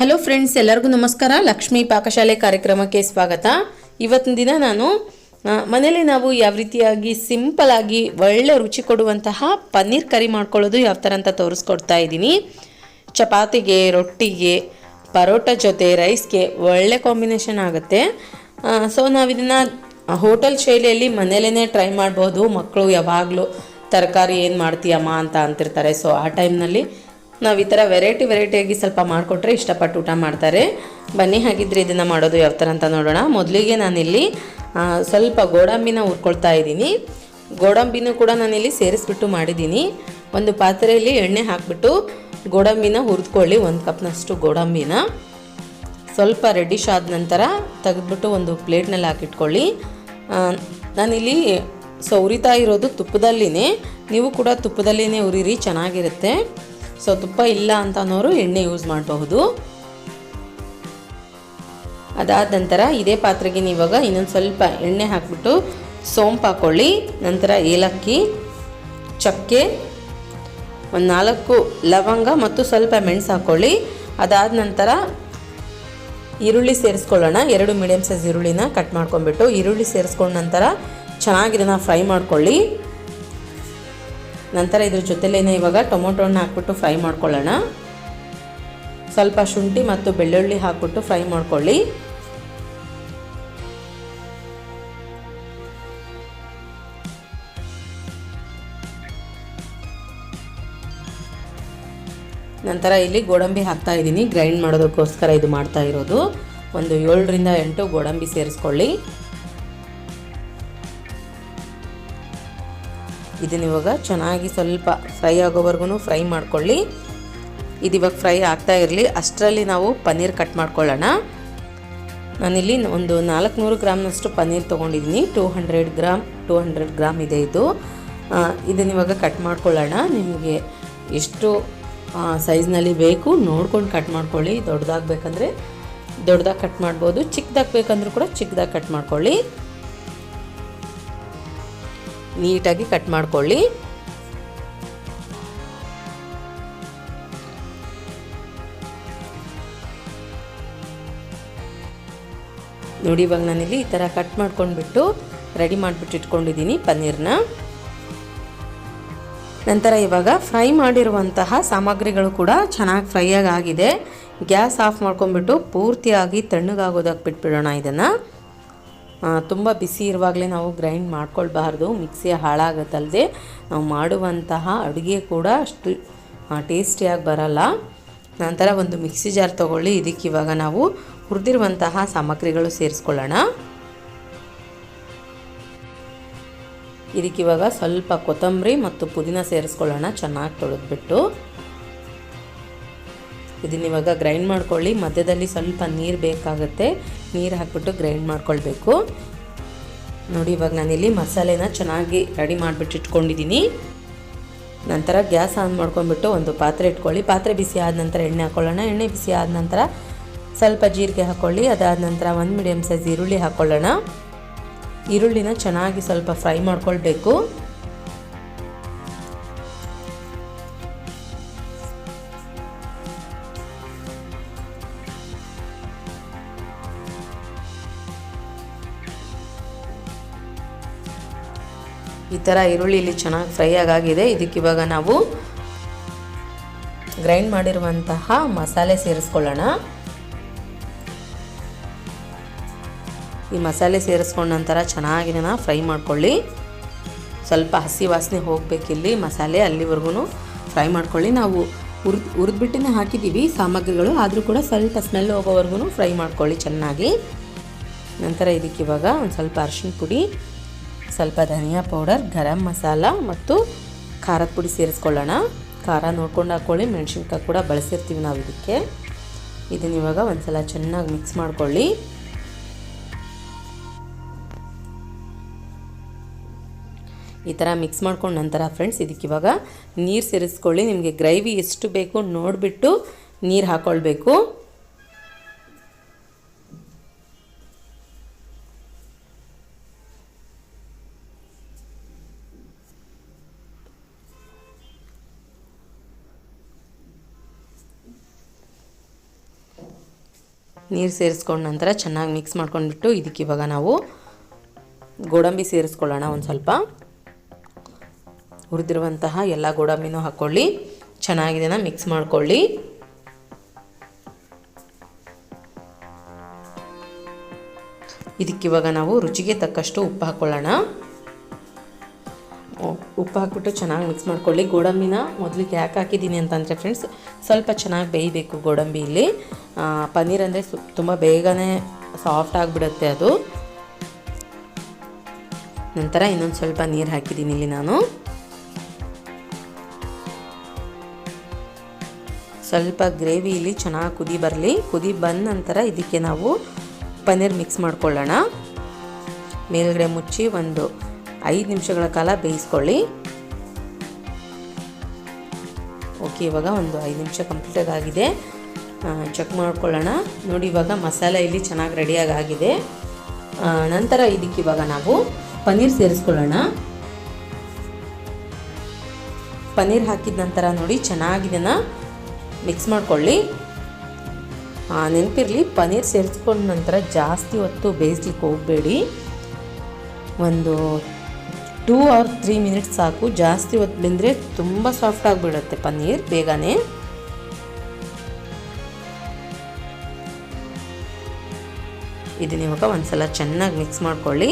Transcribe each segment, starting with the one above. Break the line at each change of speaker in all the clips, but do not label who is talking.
Hello friends ಎಲ್ಲರಿಗೂ ನಮಸ್ಕಾರ. ಲಕ್ಷ್ಮೀ ಪಾಕಶಾಲೆ ಕಾರ್ಯಕ್ರಮಕ್ಕೆ ಸ್ವಾಗತ. ಇವತ್ತಿನ ದಿನ ನಾನು ಮನೇಲಿ ನಾವು ಯಾವ ರೀತಿಯಾಗಿ ಸಿಂಪಲ್ ಆಗಿ ಒಳ್ಳೆ ರುಚಿ ಕೊಡುವಂತಹ ಪನ್ನೀರ್ ಕರಿ ಮಾಡ್ಕೊಳ್ಳೋದು ಯಾವ ಥರ ಅಂತ ತೋರಿಸ್ಕೊಡ್ತಾ ಇದ್ದೀನಿ. ಚಪಾತಿಗೆ, ರೊಟ್ಟಿಗೆ, ಪರೋಟ ಜೊತೆ ರೈಸ್ಗೆ ಒಳ್ಳೆ ಕಾಂಬಿನೇಷನ್ ಆಗುತ್ತೆ. ಸೊ ನಾವು ಇದನ್ನು ಹೋಟೆಲ್ ಶೈಲಿಯಲ್ಲಿ ಮನೇಲೇ ಟ್ರೈ ಮಾಡ್ಬೋದು. ಮಕ್ಕಳು ಯಾವಾಗಲೂ ತರಕಾರಿ ಏನು ಮಾಡ್ತೀಯಮ್ಮ ಅಂತ ಅಂತಿರ್ತಾರೆ. ಸೊ ಆ ಟೈಮ್ನಲ್ಲಿ ನಾವು ಈ ಥರ ವೆರೈಟಿ ವೆರೈಟಿಯಾಗಿ ಸ್ವಲ್ಪ ಮಾಡಿಕೊಟ್ರೆ ಇಷ್ಟಪಟ್ಟು ಊಟ ಮಾಡ್ತಾರೆ. ಬನ್ನಿ, ಹಾಗಿದ್ರೆ ಇದನ್ನು ಮಾಡೋದು ಯಾವ ಥರ ಅಂತ ನೋಡೋಣ. ಮೊದಲಿಗೆ ನಾನಿಲ್ಲಿ ಸ್ವಲ್ಪ ಗೋಡಂಬಿನ ಹುರ್ಕೊಳ್ತಾ ಇದ್ದೀನಿ. ಗೋಡಂಬಿನೂ ಕೂಡ ನಾನಿಲ್ಲಿ ಸೇರಿಸ್ಬಿಟ್ಟು ಮಾಡಿದ್ದೀನಿ. ಒಂದು ಪಾತ್ರೆಯಲ್ಲಿ ಎಣ್ಣೆ ಹಾಕಿಬಿಟ್ಟು ಗೋಡಂಬಿನ ಹುರಿದ್ಕೊಳ್ಳಿ, ಒಂದು ಕಪ್ನಷ್ಟು ಗೋಡಂಬಿನ. ಸ್ವಲ್ಪ ರೆಡಿಶ್ ಆದ ನಂತರ ತೆಗೆದ್ಬಿಟ್ಟು ಒಂದು ಪ್ಲೇಟ್ನಲ್ಲಿ ಹಾಕಿಟ್ಕೊಳ್ಳಿ. ನಾನಿಲ್ಲಿ ಸೊ ಉರಿತಾ ಇರೋದು ತುಪ್ಪದಲ್ಲಿನೇ. ನೀವು ಕೂಡ ತುಪ್ಪದಲ್ಲಿನೇ ಉರಿರಿ, ಚೆನ್ನಾಗಿರುತ್ತೆ. ಸೊ ತುಪ್ಪ ಇಲ್ಲ ಅಂತ ಅನ್ನೋರು ಎಣ್ಣೆ ಯೂಸ್ ಮಾಡಬಹುದು. ಅದಾದ ನಂತರ ಇದೇ ಪಾತ್ರೆಗೆ ನೀವಾಗ ಇನ್ನೊಂದು ಸ್ವಲ್ಪ ಎಣ್ಣೆ ಹಾಕ್ಬಿಟ್ಟು ಸೋಂಪು ಹಾಕ್ಕೊಳ್ಳಿ ನಂತರ ಏಲಕ್ಕಿ, ಚಕ್ಕೆ, ಒಂದು ನಾಲ್ಕು ಲವಂಗ ಮತ್ತು ಸ್ವಲ್ಪ ಮೆಣಸು ಹಾಕ್ಕೊಳ್ಳಿ ಅದಾದ ನಂತರ ಈರುಳ್ಳಿ ಸೇರಿಸ್ಕೊಳ್ಳೋಣ. ಎರಡು ಮೀಡಿಯಮ್ ಸೈಜ್ ಈರುಳ್ಳಿನ ಕಟ್ ಮಾಡ್ಕೊಂಡ್ಬಿಟ್ಟು ಈರುಳ್ಳಿ ಸೇರಿಸ್ಕೊಂಡ ನಂತರ ಚೆನ್ನಾಗಿ ಇದನ್ನು ಫ್ರೈ ಮಾಡ್ಕೊಳ್ಳಿ. ನಂತರ ಇದ್ರ ಜೊತೆಲೇನೆ ಇವಾಗ ಟೊಮೊಟೊನ ಹಾಕ್ಬಿಟ್ಟು ಫ್ರೈ ಮಾಡ್ಕೊಳ್ಳೋಣ. ಸ್ವಲ್ಪ ಶುಂಠಿ ಮತ್ತು ಬೆಳ್ಳುಳ್ಳಿ ಹಾಕ್ಬಿಟ್ಟು ಫ್ರೈ ಮಾಡ್ಕೊಳ್ಳಿ. ನಂತರ ಇಲ್ಲಿ ಗೋಡಂಬಿ ಹಾಕ್ತಾ ಇದ್ದೀನಿ. ಗ್ರೈಂಡ್ ಮಾಡೋದಕ್ಕೋಸ್ಕರ ಇದು ಮಾಡ್ತಾ ಇರೋದು. ಒಂದು ಏಳರಿಂದ ಎಂಟು ಗೋಡಂಬಿ ಸೇರಿಸ್ಕೊಳ್ಳಿ. ಇದನ್ನ ಇವಾಗ ಚೆನ್ನಾಗಿ ಸ್ವಲ್ಪ ಫ್ರೈ ಆಗೋವರೆಗೂ ಫ್ರೈ ಮಾಡ್ಕೊಳ್ಳಿ. ಇದು ಇವಾಗ ಫ್ರೈ ಆಗ್ತಾ ಇರಲಿ. ಅಷ್ಟರಲ್ಲಿ ನಾವು ಪನ್ನೀರ್ ಕಟ್ ಮಾಡ್ಕೊಳ್ಳೋಣ. ನಾನಿಲ್ಲಿ ಒಂದು ನಾಲ್ಕುನೂರು ಗ್ರಾಮ್ನಷ್ಟು ಪನ್ನೀರ್ ತೊಗೊಂಡಿದ್ದೀನಿ. Two hundred gram, two hundred gram ಇದೆ ಇದು. ಇದನ್ನ ಇವಾಗ ಕಟ್ ಮಾಡ್ಕೊಳ್ಳೋಣ. ನಿಮಗೆ ಎಷ್ಟು ಸೈಜ್ನಲ್ಲಿ ಬೇಕು ನೋಡ್ಕೊಂಡು ಕಟ್ ಮಾಡ್ಕೊಳ್ಳಿ. ದೊಡ್ಡದಾಗಬೇಕಂದ್ರೆ ದೊಡ್ಡದಾಗಿ ಕಟ್ ಮಾಡ್ಬೋದು. ಚಿಕ್ಕದಾಗಬೇಕಂದ್ರೂ ಕೂಡ ಚಿಕ್ಕದಾಗಿ ಕಟ್ ಮಾಡ್ಕೊಳ್ಳಿ. ನೀಟಾಗಿ ಕಟ್ ಮಾಡ್ಕೊಳ್ಳಿ. ನೋಡಿ, ಇವಾಗ ನಾನಿಲ್ಲಿ ಈ ಥರ ಕಟ್ ಮಾಡ್ಕೊಂಡ್ಬಿಟ್ಟು ರೆಡಿ ಮಾಡಿಬಿಟ್ಟು ಇಟ್ಕೊಂಡಿದ್ದೀನಿ ಪನ್ನೀರ್ನ. ನಂತರ ಇವಾಗ ಫ್ರೈ ಮಾಡಿರುವಂತಹ ಸಾಮಗ್ರಿಗಳು ಕೂಡ ಚೆನ್ನಾಗಿ ಫ್ರೈ ಆಗಿದೆ. ಗ್ಯಾಸ್ ಆಫ್ ಮಾಡ್ಕೊಂಡ್ಬಿಟ್ಟು ಪೂರ್ತಿಯಾಗಿ ತಣ್ಣಗಾಗೋದಕ್ಕೆ ಬಿಟ್ಬಿಡೋಣ ಇದನ್ನು. ತುಂಬ ಬಿಸಿ ಇರುವಾಗಲೇ ನಾವು ಗ್ರೈಂಡ್ ಮಾಡ್ಕೊಳ್ಬಾರ್ದು. ಮಿಕ್ಸಿ ಹಾಳಾಗತ್ತಲ್ಲದೆ ನಾವು ಮಾಡುವಂತಹ ಅಡುಗೆ ಕೂಡ ಅಷ್ಟು ಟೇಸ್ಟಿಯಾಗಿ ಬರಲ್ಲ. ನಂತರ ಒಂದು ಮಿಕ್ಸಿ ಜಾರ್ ತೊಗೊಳ್ಳಿ. ಇದಕ್ಕೆ ಇವಾಗ ನಾವು ಹುರಿದಿರುವಂತಹ ಸಾಮಗ್ರಿಗಳು ಸೇರಿಸ್ಕೊಳ್ಳೋಣ. ಇದಕ್ಕಿವಾಗ ಸ್ವಲ್ಪ ಕೊತ್ತಂಬರಿ ಮತ್ತು ಪುದೀನ ಸೇರಿಸ್ಕೊಳ್ಳೋಣ. ಚೆನ್ನಾಗಿ ತೊಳೆದ್ಬಿಟ್ಟು. ಇದನ್ನ ಇವಾಗ ಗ್ರೈಂಡ್ ಮಾಡ್ಕೊಳ್ಳಿ. ಮಧ್ಯದಲ್ಲಿ ಸ್ವಲ್ಪ ನೀರು ಬೇಕಾಗುತ್ತೆ. ನೀರು ಹಾಕ್ಬಿಟ್ಟು ಗ್ರೈಂಡ್ ಮಾಡ್ಕೊಳ್ಬೇಕು. ನೋಡಿ, ಇವಾಗ ನಾನಿಲ್ಲಿ ಮಸಾಲೆನ ಚೆನ್ನಾಗಿ ರೆಡಿ ಮಾಡಿಬಿಟ್ಟು ಇಟ್ಕೊಂಡಿದ್ದೀನಿ ನಂತರ ಗ್ಯಾಸ್ ಆನ್ ಮಾಡ್ಕೊಂಡ್ಬಿಟ್ಟು ಒಂದು ಪಾತ್ರೆ ಇಟ್ಕೊಳ್ಳಿ. ಪಾತ್ರೆ ಬಿಸಿ ಆದ ನಂತರ ಎಣ್ಣೆ ಹಾಕ್ಕೊಳ್ಳೋಣ ಎಣ್ಣೆ ಬಿಸಿ ಆದ ನಂತರ ಸ್ವಲ್ಪ ಜೀರಿಗೆ ಹಾಕ್ಕೊಳ್ಳಿ ಅದಾದ ನಂತರ ಒಂದು ಮೀಡಿಯಮ್ ಸೈಜ್ ಈರುಳ್ಳಿ ಹಾಕ್ಕೊಳ್ಳೋಣ ಈರುಳ್ಳಿನ ಚೆನ್ನಾಗಿ ಸ್ವಲ್ಪ ಫ್ರೈ ಮಾಡ್ಕೊಳ್ಬೇಕು. ಈ ಥರ ಈರುಳ್ಳಿ ಇಲ್ಲಿ ಚೆನ್ನಾಗಿ ಫ್ರೈ ಆಗಾಗಿದೆ. ಇದಕ್ಕೆ ಇವಾಗ ನಾವು ಗ್ರೈಂಡ್ ಮಾಡಿರುವಂತಹ ಮಸಾಲೆ ಸೇರಿಸ್ಕೊಳ್ಳೋಣ. ಈ ಮಸಾಲೆ ಸೇರಿಸ್ಕೊಂಡ ನಂತರ ಚೆನ್ನಾಗಿ ಫ್ರೈ ಮಾಡ್ಕೊಳ್ಳಿ. ಸ್ವಲ್ಪ ಹಸಿ ವಾಸನೆ ಹೋಗಬೇಕಿಲ್ಲಿ ಮಸಾಲೆ ಅಲ್ಲಿವರೆಗೂ ಫ್ರೈ ಮಾಡ್ಕೊಳ್ಳಿ. ನಾವು ಉರಿದು ಹುರಿದ್ಬಿಟ್ಟಿನೇ ಹಾಕಿದ್ದೀವಿ. ಸಾಮಗ್ರಿಗಳು ಆದರೂ ಕೂಡ ಸ್ವಲ್ಪ ಸ್ಮೆಲ್ ಹೋಗೋವರೆಗೂ ಫ್ರೈ ಮಾಡ್ಕೊಳ್ಳಿ ಚೆನ್ನಾಗಿ. ನಂತರ ಇದಕ್ಕೆ ಇವಾಗ ಒಂದು ಸ್ವಲ್ಪ ಅರಿಶಿನ ಪುಡಿ ಸ್ವಲ್ಪ ಧನಿಯಾ ಪೌಡರ್, ಗರಂ ಮಸಾಲ ಮತ್ತು ಖಾರದ ಪುಡಿ ಸೇರಿಸ್ಕೊಳ್ಳೋಣ. ಖಾರ ನೋಡ್ಕೊಂಡು ಹಾಕ್ಕೊಳ್ಳಿ, ಮೆಣಸಿನ್ಕಾಯಿ ಕೂಡ ಬಳಸಿರ್ತೀವಿ ನಾವು ಇದಕ್ಕೆ. ಇದನ್ನ ಇವಾಗ ಒಂದ್ಸಲ ಚೆನ್ನಾಗಿ ಮಿಕ್ಸ್ ಮಾಡ್ಕೊಳ್ಳಿ. ಈ ಥರ ಮಿಕ್ಸ್ ಮಾಡ್ಕೊಂಡ ನಂತರ ಫ್ರೆಂಡ್ಸ್ ಇದಕ್ಕೆ ಇವಾಗ ನೀರು ಸೇರಿಸ್ಕೊಳ್ಳಿ. ನಿಮಗೆ ಗ್ರೇವಿ ಎಷ್ಟು ಬೇಕು ನೋಡಿಬಿಟ್ಟು ನೀರು ಹಾಕ್ಕೊಳ್ಬೇಕು. ನೀರು ಸೇರಿಸ್ಕೊಂಡ ನಂತರ ಚೆನ್ನಾಗಿ ಮಿಕ್ಸ್ ಮಾಡ್ಕೊಂಡ್ಬಿಟ್ಟು ಇದಕ್ಕೆ ಇವಾಗ ನಾವು ಗೋಡಂಬಿ ಸೇರಿಸ್ಕೊಳ್ಳೋಣ ಒಂದು ಸ್ವಲ್ಪ. ಹುರಿದಿರುವಂತಹ ಎಲ್ಲ ಗೋಡಂಬಿನೂ ಹಾಕ್ಕೊಳ್ಳಿ ಚೆನ್ನಾಗಿದೆನ ಮಿಕ್ಸ್ ಮಾಡ್ಕೊಳ್ಳಿ. ಇದಕ್ಕಿವಾಗ ನಾವು ರುಚಿಗೆ ತಕ್ಕಷ್ಟು ಉಪ್ಪು ಹಾಕ್ಕೊಳ್ಳೋಣ ಉಪ್ಪು ಹಾಕ್ಬಿಟ್ಟು ಚೆನ್ನಾಗಿ ಮಿಕ್ಸ್ ಮಾಡ್ಕೊಳ್ಳಿ. ಗೋಡಂಬಿನ ಮೊದಲಿಗೆ ಯಾಕೆ ಹಾಕಿದ್ದೀನಿ ಅಂತಂದರೆ ಫ್ರೆಂಡ್ಸ್ ಸ್ವಲ್ಪ ಚೆನ್ನಾಗಿ ಬೇಯಬೇಕು ಗೋಡಂಬಿ ಇಲ್ಲಿ. ಪನ್ನೀರ್ ಅಂದರೆ ಸು, ತುಂಬ ಬೇಗನೆ ಸಾಫ್ಟ್ ಆಗಿಬಿಡುತ್ತೆ ಅದು. ನಂತರ ಇನ್ನೊಂದು ಸ್ವಲ್ಪ ನೀರು ಹಾಕಿದ್ದೀನಿ ಇಲ್ಲಿ ನಾನು. ಸ್ವಲ್ಪ ಗ್ರೇವಿ ಇಲ್ಲಿ ಚೆನ್ನಾಗಿ ಕುದಿ ಬರಲಿ. ಕುದಿ ಬಂದ ನಂತರ ಇದಕ್ಕೆ ನಾವು ಪನ್ನೀರ್ ಮಿಕ್ಸ್ ಮಾಡ್ಕೊಳ್ಳೋಣ. ಮೇಲ್ಗಡೆ ಮುಚ್ಚಿ ಒಂದು ಐದು ನಿಮಿಷಗಳ ಕಾಲ ಬೇಯಿಸ್ಕೊಳ್ಳಿ. ಓಕೆ, ಇವಾಗ ಒಂದು ಐದು ನಿಮಿಷ ಕಂಪ್ಲೀಟಾಗಿ ಆಗಿದೆ ಚೆಕ್ ಮಾಡ್ಕೊಳ್ಳೋಣ. ನೋಡಿ, ಇವಾಗ ಮಸಾಲೆ ಇಲ್ಲಿ ಚೆನ್ನಾಗಿ ರೆಡಿಯಾಗಿ ಆಗಿದೆ. ನಂತರ ಇದಕ್ಕೆ ಇವಾಗ ನಾವು ಪನ್ನೀರ್ ಸೇರಿಸ್ಕೊಳ್ಳೋಣ. ಪನ್ನೀರ್ ಹಾಕಿದ ನಂತರ ನೋಡಿ ಚೆನ್ನಾಗಿದನ್ನ ಮಿಕ್ಸ್ ಮಾಡ್ಕೊಳ್ಳಿ. ನೆನಪಿರಲಿ, ಪನ್ನೀರ್ ಸೇರಿಸ್ಕೊಂಡ ನಂತರ ಜಾಸ್ತಿ ಹೊತ್ತು ಬೇಯಿಸ್ಲಿಕ್ಕೆ ಹೋಗಬೇಡಿ. ಒಂದು ಟೂ ಆರ್ ತ್ರೀ ಮಿನಿಟ್ಸ್ ಸಾಕು. ಜಾಸ್ತಿ ಹೊತ್ತು ಬೆಂದರೆ ತುಂಬ ಸಾಫ್ಟ್ ಆಗಿಬಿಡುತ್ತೆ ಪನ್ನೀರ್, ಬೇಗನೆ. ಇದನ್ನ ಇವಾಗ ಒಂದ್ಸಲ ಚೆನ್ನಾಗಿ ಮಿಕ್ಸ್ ಮಾಡ್ಕೊಳ್ಳಿ.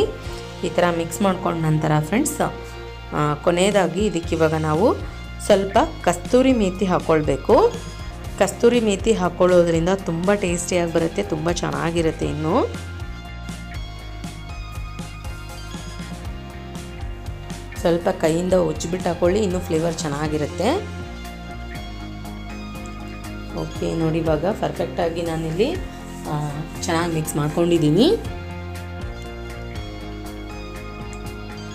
ಈ ಥರ ಮಿಕ್ಸ್ ಮಾಡ್ಕೊಂಡ ನಂತರ ಫ್ರೆಂಡ್ಸ್ ಕೊನೆಯದಾಗಿ ಇದಕ್ಕೆ ಇವಾಗ ನಾವು ಸ್ವಲ್ಪ ಕಸ್ತೂರಿ ಮೇಥಿ ಹಾಕ್ಕೊಳ್ಬೇಕು ಕಸ್ತೂರಿ ಮೇತಿ ಹಾಕ್ಕೊಳ್ಳೋದ್ರಿಂದ ತುಂಬ ಟೇಸ್ಟಿಯಾಗಿ ಬರುತ್ತೆ, ತುಂಬ ಚೆನ್ನಾಗಿರುತ್ತೆ ಇನ್ನು. ಸ್ವಲ್ಪ ಕೈಯಿಂದ ಉಜ್ಜಿಬಿಟ್ಟು ಹಾಕೊಳ್ಳಿ, ಇನ್ನೂ ಫ್ಲೇವರ್ ಚೆನ್ನಾಗಿರುತ್ತೆ. ಓಕೆ ನೋಡಿ ಇವಾಗ ಪರ್ಫೆಕ್ಟಾಗಿ ನಾನಿಲ್ಲಿ ಚೆನ್ನಾಗಿ ಮಿಕ್ಸ್ ಮಾಡ್ಕೊಂಡಿದ್ದೀನಿ.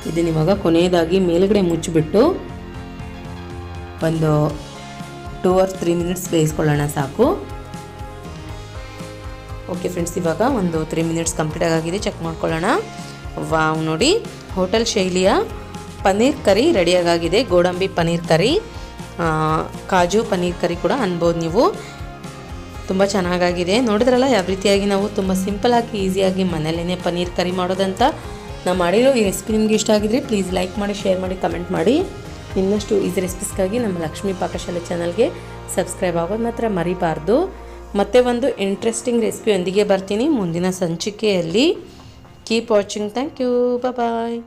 ಇದನ್ನ ಇವಾಗ ಕೊನೆಯದಾಗಿ ಮೇಲುಗಡೆ ಮುಚ್ಚಿಬಿಟ್ಟು ಒಂದು ಟೂ ಆರ್ ತ್ರೀ ಮಿನಿಟ್ಸ್ ಬೇಯಿಸ್ಕೊಳ್ಳೋಣ ಸಾಕು. ಓಕೆ ಫ್ರೆಂಡ್ಸ್ ಇವಾಗ ಒಂದು ತ್ರೀ ಮಿನಿಟ್ಸ್ ಕಂಪ್ಲೀಟ್ ಆಗಿದೆ ಚೆಕ್ ಮಾಡ್ಕೊಳ್ಳೋಣ. ವಾವ್, ನೋಡಿ ಹೋಟೆಲ್ ಶೈಲಿಯ ಪನ್ನೀರ್ ಕರಿ ರೆಡಿಯಾಗಿದೆ ಗೋಡಂಬಿ ಪನ್ನೀರ್ ಕರಿ ಕಾಜು ಪನ್ನೀರ್ ಕರಿ ಕೂಡ ಅನ್ಬೋದು ನೀವು. ತುಂಬ ಚೆನ್ನಾಗಾಗಿದೆ. ನೋಡಿದ್ರಲ್ಲ, ಯಾವ ರೀತಿಯಾಗಿ ನಾವು ತುಂಬ ಸಿಂಪಲಾಗಿ ಈಸಿಯಾಗಿ ಮನೆಯಲ್ಲೇ ಪನ್ನೀರ್ ಕರಿ ಮಾಡೋದಂತ ನಾವು ಮಾಡಿರೋ ಈ ರೆಸಿಪಿ ನಿಮಗೆ ಇಷ್ಟ ಆಗಿದ್ರೆ ಪ್ಲೀಸ್ ಲೈಕ್ ಮಾಡಿ ಶೇರ್ ಮಾಡಿ ಕಮೆಂಟ್ ಮಾಡಿ. ಇನ್ನಷ್ಟು ಈಸಿ ರೆಸಿಪೀಸ್ಗಾಗಿ ನಮ್ಮ ಲಕ್ಷ್ಮಿ ಪಾಕಶಾಲೆ ಚಾನಲ್ಗೆ ಸಬ್ಸ್ಕ್ರೈಬ್ ಆಗೋದು ಮಾತ್ರ ಮರಿಬಾರ್ದು. ಮತ್ತೆ ಒಂದು ಇಂಟ್ರೆಸ್ಟಿಂಗ್ ರೆಸಿಪಿಯೊಂದಿಗೆ ಬರ್ತೀನಿ. ಮುಂದಿನ ಸಂಚಿಕೆಯಲ್ಲಿ. Keep watching thank you bye